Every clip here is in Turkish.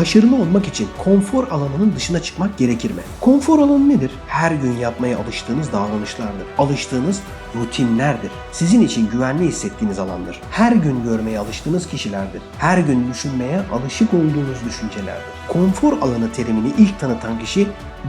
Başarılı olmak için konfor alanının dışına çıkmak gerekir mi? Konfor alanı nedir? Her gün yapmaya alıştığınız davranışlardır. Alıştığınız rutinlerdir. Sizin için güvenli hissettiğiniz alandır. Her gün görmeye alıştığınız kişilerdir. Her gün düşünmeye alışık olduğunuz düşüncelerdir. Konfor alanı terimini ilk tanıtan kişi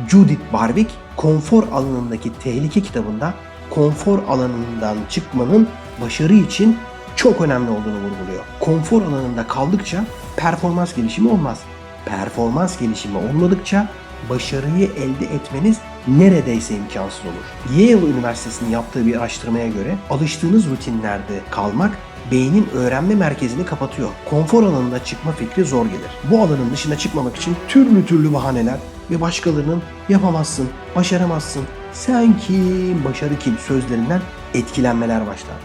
Judith Barwick, Konfor alanındaki tehlike kitabında konfor alanından çıkmanın başarı için çok önemli olduğunu vurguluyor. Konfor alanında kaldıkça performans gelişimi olmaz. Performans gelişimi olmadıkça başarıyı elde etmeniz neredeyse imkansız olur. Yale Üniversitesi'nin yaptığı bir araştırmaya göre alıştığınız rutinlerde kalmak beynin öğrenme merkezini kapatıyor. Konfor alanına çıkma fikri zor gelir. Bu alanın dışına çıkmamak için türlü türlü bahaneler ve başkalarının yapamazsın, başaramazsın, sen kim, başarı kim sözlerinden etkilenmeler başlar.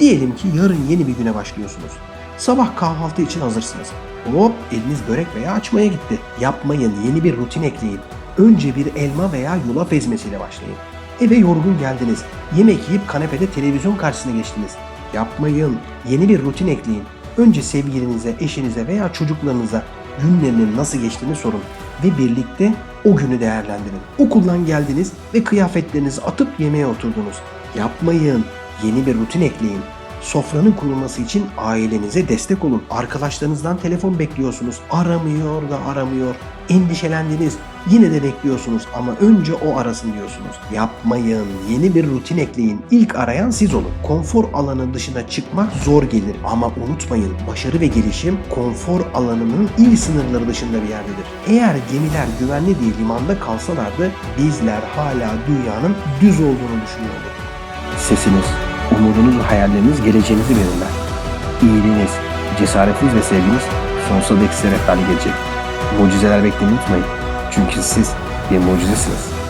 Diyelim ki yarın yeni bir güne başlıyorsunuz. Sabah kahvaltı için hazırsınız. Hop eliniz börek veya açmaya gitti. Yapmayın yeni bir rutin ekleyin. Önce bir elma veya yulaf ezmesiyle başlayın. Eve yorgun geldiniz. Yemek yiyip kanepede televizyon karşısına geçtiniz. Yapmayın. Yeni bir rutin ekleyin. Önce sevgilinize, eşinize veya çocuklarınıza günlerinin nasıl geçtiğini sorun ve birlikte o günü değerlendirin. Okuldan geldiniz ve kıyafetlerinizi atıp yemeğe oturdunuz. Yapmayın. Yeni bir rutin ekleyin. Sofranın kurulması için ailenize destek olun. Arkadaşlarınızdan telefon bekliyorsunuz. Aramıyor da aramıyor. Endişelendiniz. Yine de bekliyorsunuz ama önce o arasın diyorsunuz. Yapmayın. Yeni bir rutin ekleyin. İlk arayan siz olun. Konfor alanı dışına çıkmak zor gelir ama unutmayın. Başarı ve gelişim konfor alanının il sınırları dışında bir yerdedir. Eğer gemiler güvenli değil limanda kalsalardı bizler hala dünyanın düz olduğunu düşünüyorduk. Sesiniz, umudunuz ve hayalleriniz geleceğinizi belirler. İyiliğiniz, cesaretiniz ve sevginiz sonsuza dek size rehberlik gelecek. Mucizeler beklemeyi unutmayın. Çünkü siz bir mucizesiniz.